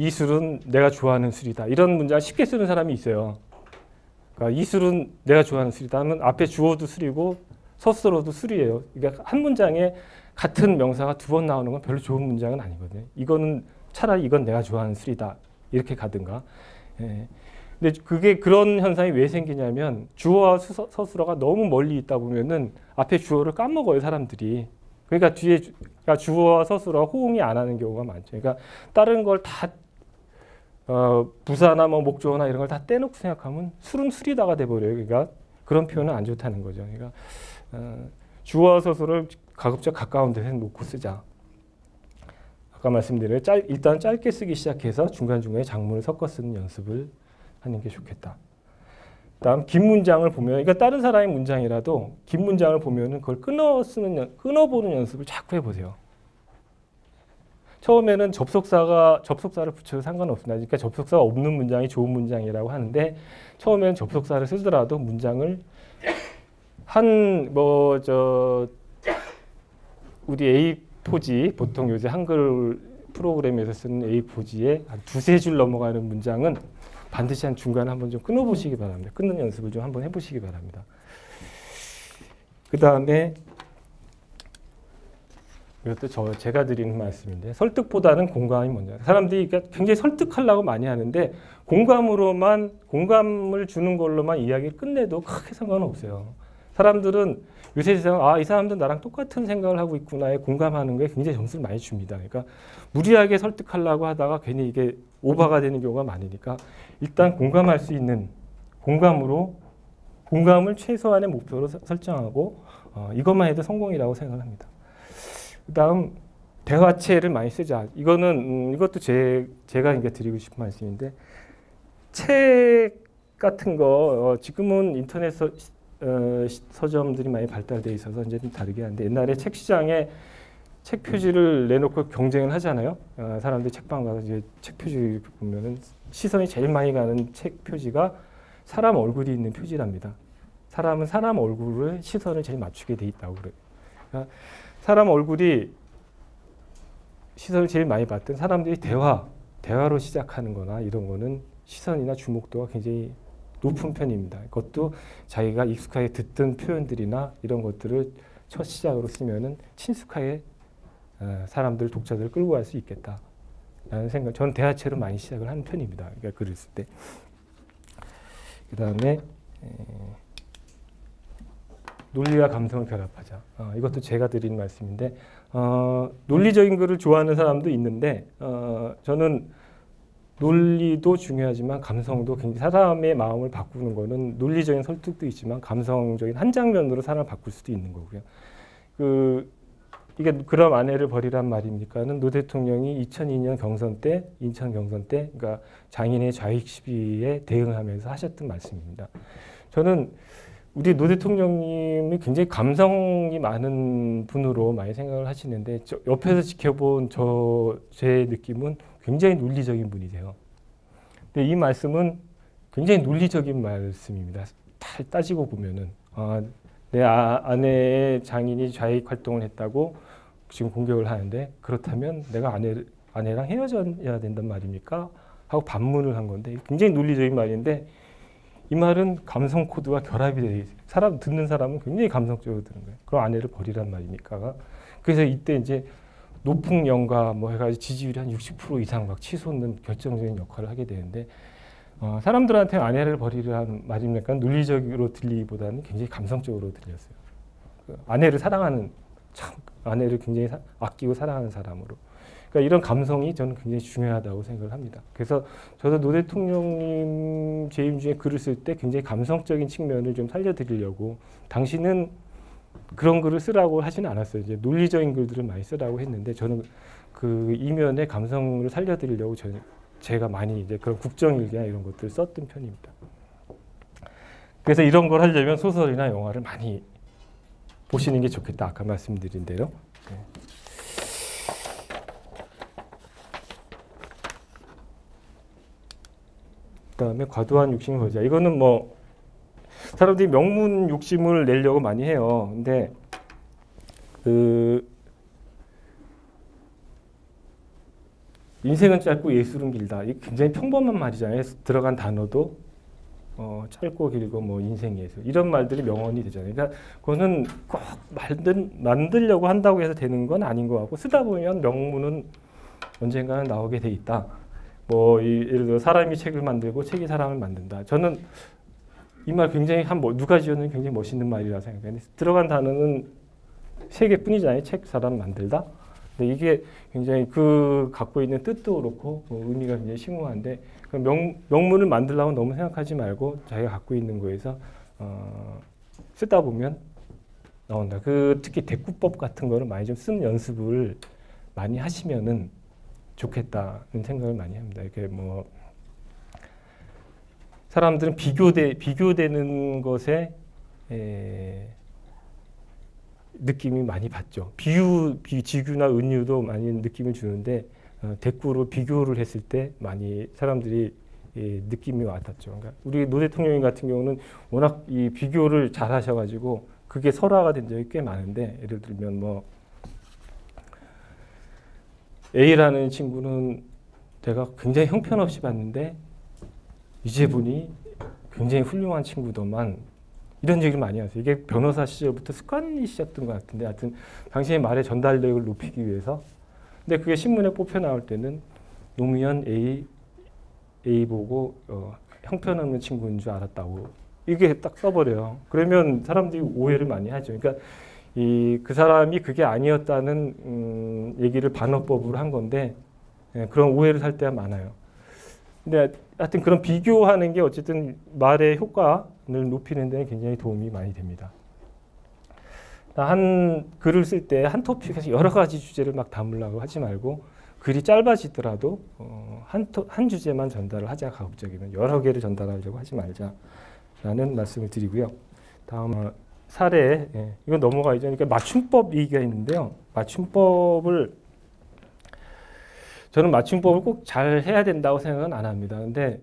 이 술은 내가 좋아하는 술이다. 이런 문장을 쉽게 쓰는 사람이 있어요. 그러니까 이 술은 내가 좋아하는 술이다 하면 앞에 주어도 술이고 서술어도 술이에요. 그러니까 한 문장에 같은 명사가 두 번 나오는 건 별로 좋은 문장은 아니거든요. 이거는 차라리 이건 내가 좋아하는 술이다. 이렇게 가든가. 예. 근데 그게 그런 현상이 왜 생기냐면 주어와 서술어가 너무 멀리 있다 보면은 앞에 주어를 까먹어요 사람들이. 그러니까 뒤에 그러니까 주어와 서술어가 호응이 안 하는 경우가 많죠. 그러니까 다른 걸 다 어, 부사나 뭐 목조어나 이런 걸 다 떼놓고 생각하면 술은 술이다가 돼버려요. 그러니까 그런 표현은 안 좋다는 거죠. 그러니까 어, 주어와 서술을 가급적 가까운 데서 놓고 쓰자. 아까 말씀드린 짧, 일단 짧게 쓰기 시작해서 중간중간에 장문을 섞어 쓰는 연습을 하는 게 좋겠다. 다음 긴 문장을 보면 그러니까 다른 사람의 문장이라도 긴 문장을 보면은 그걸 끊어 쓰는 끊어 보는 연습을 자꾸 해 보세요. 처음에는 접속사가 접속사를 붙여도 상관없습니다. 그러니까 접속사가 없는 문장이 좋은 문장이라고 하는데 처음에는 접속사를 쓰더라도 문장을 한 뭐 저 우리 A 포지 보통 요새 한글 프로그램에서 쓰는 A 포지에 한 두세 줄 넘어가는 문장은 반드시 한 중간에 한번 좀 끊어보시기 바랍니다. 끊는 연습을 좀 한번 해보시기 바랍니다. 그 다음에 이것도 저 제가 드리는 말씀인데 설득보다는 공감이 먼저. 사람들이 그러니까 굉장히 설득하려고 많이 하는데 공감으로만 공감을 주는 걸로만 이야기를 끝내도 크게 상관은 없어요. 사람들은 요새 세상 아이 사람들 나랑 똑같은 생각을 하고 있구나에 공감하는 거에 굉장히 점수를 많이 줍니다. 그러니까 무리하게 설득하려고 하다가 괜히 이게 오버가 되는 경우가 많으니까 일단 공감할 수 있는 공감으로 공감을 최소한의 목표로 설정하고 어, 이것만 해도 성공이라고 생각을 합니다. 그다음 대화체를 많이 쓰자. 이거는 음, 이것도 제 제가 이제 드리고 싶은 말씀인데 책 같은 거 어, 지금은 인터넷 서, 어, 서점들이 많이 발달돼 있어서 이제 좀 다르긴 한데 옛날에 책 시장에 책 표지를 내놓고 경쟁을 하잖아요. 어, 사람들이 책방 가서 이제 책 표지 보면은 시선이 제일 많이 가는 책 표지가 사람 얼굴이 있는 표지랍니다. 사람은 사람 얼굴을 시선을 제일 맞추게 돼 있다고 그래요. 그러니까 사람 얼굴이 시선을 제일 많이 받던 사람들이 대화, 대화로 시작하는 거나 이런 거는 시선이나 주목도가 굉장히 높은 편입니다. 그것도 자기가 익숙하게 듣던 표현들이나 이런 것들을 첫 시작으로 쓰면은 친숙하게 어, 사람들, 독자들을 끌고 갈 수 있겠다. 라는 생각, 저는 대화체로 많이 시작을 하는 편입니다. 그러니까 글을 쓸 때. 그 다음에, 논리와 감성을 결합하자. 어, 이것도 제가 드린 말씀인데, 어, 논리적인 글을 좋아하는 사람도 있는데, 어, 저는 논리도 중요하지만 감성도 굉장히 사람의 마음을 바꾸는 거는 논리적인 설득도 있지만 감성적인 한 장면으로 사람을 바꿀 수도 있는 거고요. 그 이게 그럼 아내를 버리란 말입니까는 노 대통령이 2002년 경선 때 인천 경선 때 그러니까 장인의 좌익 시비에 대응하면서 하셨던 말씀입니다. 저는 우리 노 대통령님이 굉장히 감성이 많은 분으로 많이 생각을 하시는데 옆에서 지켜본 저 제 느낌은 굉장히 논리적인 분이세요. 근데 이 말씀은 굉장히 논리적인 말씀입니다. 잘 따지고 보면은 아, 내 아, 아내의 장인이 좌익 활동을 했다고 지금 공격을 하는데 그렇다면 내가 아내 아내랑 헤어져야 된단 말입니까? 하고 반문을 한 건데 굉장히 논리적인 말인데 이 말은 감성 코드와 결합이 돼 사람 듣는 사람은 굉장히 감성적으로 듣는 거예요. 그럼 아내를 버리란 말입니까? 그래서 이때 이제 높은 영가 뭐 해가지고 지지율이 한 60% 이상 막 치솟는 결정적인 역할을 하게 되는데 어, 사람들한테 아내를 버리라는 말입니까? 논리적으로 들리기보다는 굉장히 감성적으로 들렸어요. 그 아내를 사랑하는 참 아내를 굉장히 사, 아끼고 사랑하는 사람으로. 그러니까 이런 감성이 저는 굉장히 중요하다고 생각을 합니다. 그래서 저도 노 대통령님 재임 중에 글을 쓸 때 굉장히 감성적인 측면을 좀 살려드리려고 당신은 그런 글을 쓰라고 하지는 않았어요. 이제 논리적인 글들을 많이 쓰라고 했는데 저는 그 이면의 감성을 살려드리려고 저는 제가 많이 이제 그런 국정일기나 이런 것들을 썼던 편입니다. 그래서 이런 걸 하려면 소설이나 영화를 많이 보시는 게 좋겠다. 아까 말씀드린 대로. 네. 그다음에 과도한 욕심을 보자. 이거는 뭐 사람들이 명문 욕심을 내려고 많이 해요. 근데 그 인생은 짧고 예술은 길다. 이 굉장히 평범한 말이잖아요. 들어간 단어도 어, 짧고 길고 뭐 인생 예술 이런 말들이 명언이 되잖아요. 그러니까 그거는 꼭 만들 만들려고 한다고 해서 되는 건 아닌 것 같고 쓰다 보면 명문은 언젠가는 나오게 돼 있다. 뭐 이, 예를 들어 사람이 책을 만들고 책이 사람을 만든다. 저는 이 말 굉장히 한 뭐, 누가 지었는 굉장히 멋있는 말이라 생각해요. 들어간 단어는 세 개뿐이잖아요. 책 사람 만들다. 근데 이게 굉장히 그 갖고 있는 뜻도 그렇고 뭐 의미가 굉장히 심오한데 그 명, 명문을 만들려고 너무 생각하지 말고 자기가 갖고 있는 거에서 어, 쓰다 보면 나온다. 그 특히 대꾸법 같은 거를 많이 좀 쓰는 연습을 많이 하시면은 좋겠다는 생각을 많이 합니다. 이렇게 뭐 사람들은 비교돼 비교되는 것에 에, 느낌이 많이 받죠. 비유, 비, 지규나 은유도 많이 느낌을 주는데 어, 대꾸로 비교를 했을 때 많이 사람들이 예, 느낌이 와닿죠. 그러니까 우리 노 대통령 같은 경우는 워낙 이 비교를 잘 하셔가지고 그게 설화가 된 적이 꽤 많은데 예를 들면 뭐 A라는 친구는 제가 굉장히 형편없이 봤는데 이제 보니 굉장히 훌륭한 친구더만 이런 얘기를 많이 하세요. 이게 변호사 시절부터 습관이셨던 것 같은데 하여튼 당신의 말의 전달력을 높이기 위해서 근데 그게 신문에 뽑혀 나올 때는 노무현 A A 보고 어, 형편없는 친구인 줄 알았다고 이게 딱 써버려요. 그러면 사람들이 오해를 많이 하죠. 그러니까 이 그 사람이 그게 아니었다는 음, 얘기를 반어법으로 한 건데 예, 그런 오해를 살 때가 많아요. 근데 하여튼 그런 비교하는 게 어쨌든 말의 효과를 높이는 데 굉장히 도움이 많이 됩니다. 한 글을 쓸 때 한 토픽에서 여러 가지 주제를 막 담으려고 하지 말고 글이 짧아지더라도 어, 한, 토, 한 주제만 전달을 하자 가급적이면 여러 개를 전달하려고 하지 말자라는 말씀을 드리고요. 다음 어, 사례 예, 이거 넘어가야죠. 그러니까 맞춤법 얘기가 있는데요. 맞춤법을 저는 맞춤법을 꼭 잘 해야 된다고 생각은 안 합니다. 근데